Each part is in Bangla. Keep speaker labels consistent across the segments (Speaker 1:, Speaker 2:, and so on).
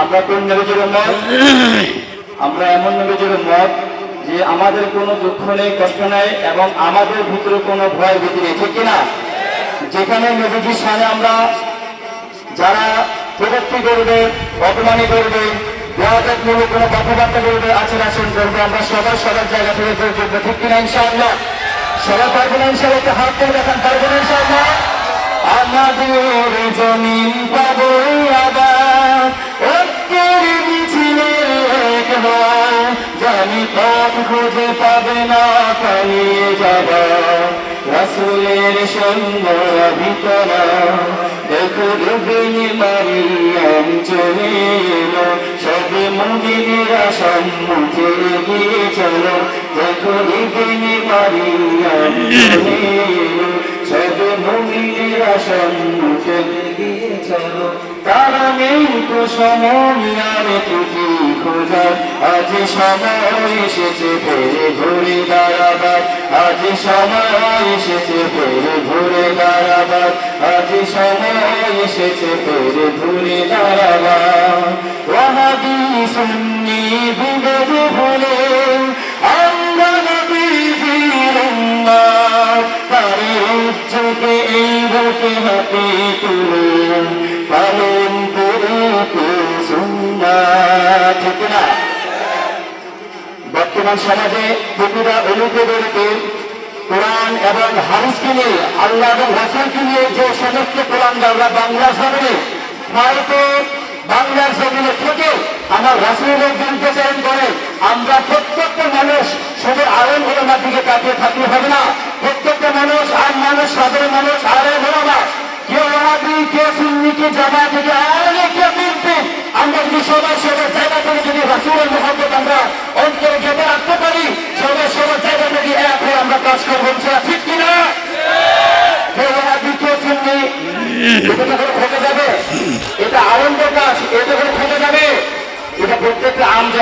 Speaker 1: আমরা কোন এমন নবীজির মত যে আমাদের কোনো দুঃখ নেই, কষ্ট নেই এবং আমাদের ভিতরে কোনো ভয় ভীতি নেই। ঠিক না যেখানে নবীজির সামনে আমরা যারা প্রযুক্তি করবে, অপমানি করবে কোনো কথাবার্তা করবে আচার আচরণ করবে, আমরা সবাই সবার জায়গা থেকে ঠিক কিনা ইনশাআল্লাহ? সবাই পারব না ইনশাআল্লাহ একটু হাত করে দেখান পারব না ইনশাআল্লাহ আমাদের জমিন পাবো আবার। জানি পথ খুঁজে পাবে না, পালিয়ে যাব। রাসুলের সুন্দর ভিতরা দেখো রুবিনী মারিয়াম চলে সব মুদিনেরা সম্মুখে এগিয়ে চলো দেখো চলে এলো সব মুদিনেরা সম্মুখে এগিয়ে চলো তারা নেই তো সময় আর খোঁজার আজ সময় এসেছে ফেরে ঘুরে দাঁড়াবার আজ সময় এসেছে ফেরে ঘুরে দাঁড়াবার আজ সময় এসেছে ফেরে ঘুরে দাঁড়াবার ওয়াহাবি সুন্নি উচ্চকে এই বুকে হাতে তুলে পালন করিতে ঠিক না বর্তমান সমাজে পুকুরা অনুপ্রবেশকে কোরআন এবং হারিসকে নিয়ে, আল্লাহ এবং হাসানকে নিয়ে যে সমস্ত কোরআন বাংলা বাংলা সামনে হয়তো বাংলার জমিনে থেকে আমার রাসুলের দিনকে প্রচারণ করে আমরা প্রত্যেকটা মানুষ শুধু আলম ওলামার দিকে তাকিয়ে থাকলে হবে না। প্রত্যেকটা মানুষ আর মানুষ সাধারণ মানুষ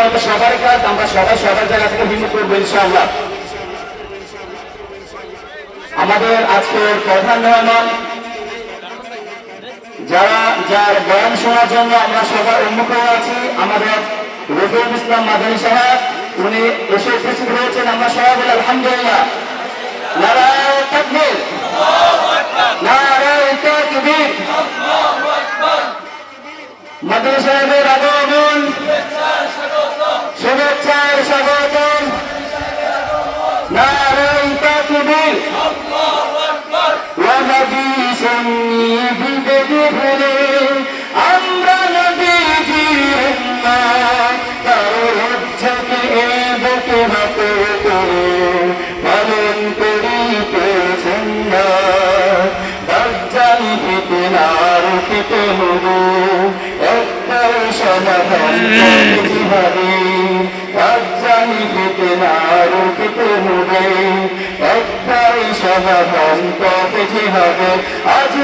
Speaker 1: প্রত্যেকটা আম সবার কাজ, আমরা সবাই সবার জায়গা থেকে হিম্মত করব ইনশাআল্লাহ আমাদের আজকের প্রধান মেহমান, যারা, যার বয়ান শোনার জন্য আমরা উন্মুখ হয়ে আছি, আমাদের রফিউল ইসলাম মাদানী সাহেব, উনি এসে উপস্থিত হয়েছেন, আমরা সবাই বলি আলহামদুলিল্লাহ। মাদানী সাহেবের আগমন ফিতনার খেতে হব একটাই সমাধান দাজ্জাল ফিতনার খেতে হবে একটাই সমাধান কবে হবে? আজ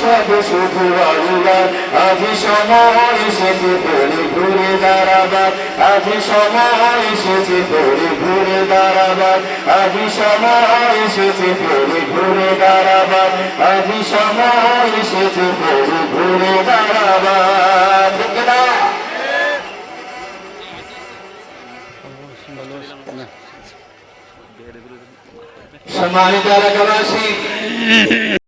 Speaker 1: সব শুধু আল্লাহ। আজ সময় এসেছে ফেরে ঘুরে দাঁড়াবার। আজ সময় এসেছে ফেরে ঘুরে দাঁড়াবার। আজ সময় এসেছে ফেরে ঘুরে দাঁড়াবার। আজ সময় এসেছে ফেরে ঘুরে দাঁড়াবার। সম্মানিত এলাকাবাসী।